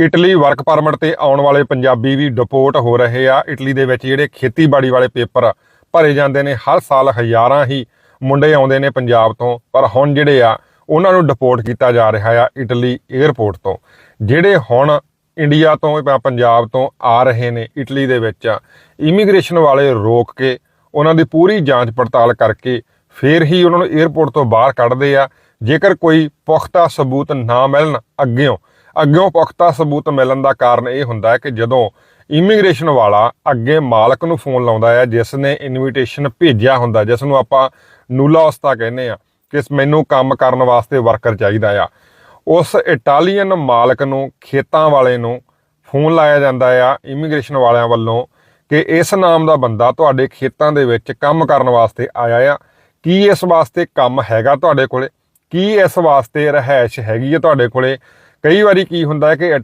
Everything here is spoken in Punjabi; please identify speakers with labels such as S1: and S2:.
S1: ਇਟਲੀ ਵਰਕ ਪਰਮਿਟ ਤੇ ਆਉਣ ਵਾਲੇ ਪੰਜਾਬੀ ਵੀ ਡਿਪੋਰਟ ਹੋ ਰਹੇ ਆ। ਇਟਲੀ ਦੇ ਵਿੱਚ ਜਿਹੜੇ ਖੇਤੀਬਾੜੀ ਵਾਲੇ ਪੇਪਰ ਭਰੇ ਜਾਂਦੇ ਨੇ, ਹਰ ਸਾਲ ਹਜ਼ਾਰਾਂ ਹੀ ਮੁੰਡੇ ਆਉਂਦੇ ਨੇ ਪੰਜਾਬ ਤੋਂ। ਪਰ ਹੁਣ ਜਿਹੜੇ ਆ, ਉਹਨਾਂ ਨੂੰ ਡਿਪੋਰਟ ਕੀਤਾ ਜਾ ਰਿਹਾ ਆ ਇਟਲੀ 에ਅਰਪੋਰਟ ਤੋਂ। ਜਿਹੜੇ ਹੁਣ ਇੰਡੀਆ ਤੋਂ ਜਾਂ ਪੰਜਾਬ ਤੋਂ ਆ ਰਹੇ ਨੇ ਇਟਲੀ ਦੇ ਵਿੱਚ, ਇਮੀਗ੍ਰੇਸ਼ਨ ਵਾਲੇ ਰੋਕ ਕੇ ਉਹਨਾਂ ਦੀ ਪੂਰੀ ਜਾਂਚ ਪੜਤਾਲ ਕਰਕੇ ਫਿਰ ਹੀ ਉਹਨਾਂ ਨੂੰ 에ਅਰਪੋਰਟ ਤੋਂ ਬਾਹਰ ਕੱਢਦੇ ਆ। ਜੇਕਰ ਕੋਈ ਪੁਖਤਾ ਸਬੂਤ ਨਾ ਮਿਲਣ ਅੱਗਿਓਂ ਅੱਗੇ ਪੁਖਤਾ ਸਬੂਤ ਮਿਲਣ ਦਾ ਕਾਰਨ ਇਹ ਹੁੰਦਾ ਹੈ ਕਿ ਜਦੋਂ ਇਮੀਗ੍ਰੇਸ਼ਨ ਵਾਲਾ ਅੱਗੇ ਮਾਲਕ ਨੂੰ ਫੋਨ ਲਾਉਂਦਾ ਹੈ, ਜਿਸ ਨੇ ਇਨਵੀਟੇਸ਼ਨ ਭੇਜਿਆ ਹੁੰਦਾ, ਜਿਸ ਨੂੰ ਆਪਾਂ ਨੂਲਾ ਉਸਤਾ ਕਹਿੰਦੇ ਆ ਕਿ ਮੈਨੂੰ ਕੰਮ ਕਰਨ ਵਾਸਤੇ ਵਰਕਰ ਚਾਹੀਦਾ ਆ, ਉਸ ਇਟਾਲੀਅਨ ਮਾਲਕ ਨੂੰ, ਖੇਤਾਂ ਵਾਲੇ ਨੂੰ ਫੋਨ ਲਾਇਆ ਜਾਂਦਾ ਆ ਇਮੀਗ੍ਰੇਸ਼ਨ ਵਾਲਿਆਂ ਵੱਲੋਂ ਕਿ ਇਸ ਨਾਮ ਦਾ ਬੰਦਾ ਤੁਹਾਡੇ ਖੇਤਾਂ ਦੇ ਵਿੱਚ ਕੰਮ ਕਰਨ ਵਾਸਤੇ ਆਇਆ ਆ। ਕੀ ਇਸ ਵਾਸਤੇ ਕੰਮ ਹੈਗਾ ਤੁਹਾਡੇ ਕੋਲੇ? ਕੀ ਇਸ ਵਾਸਤੇ ਰਹਿائش ਹੈਗੀ ਹੈ ਤੁਹਾਡੇ ਕੋਲੇ? ਕਈ ਵਾਰੀ ਕੀ ਹੁੰਦਾ ਹੈ ਕਿ ਇਟਾ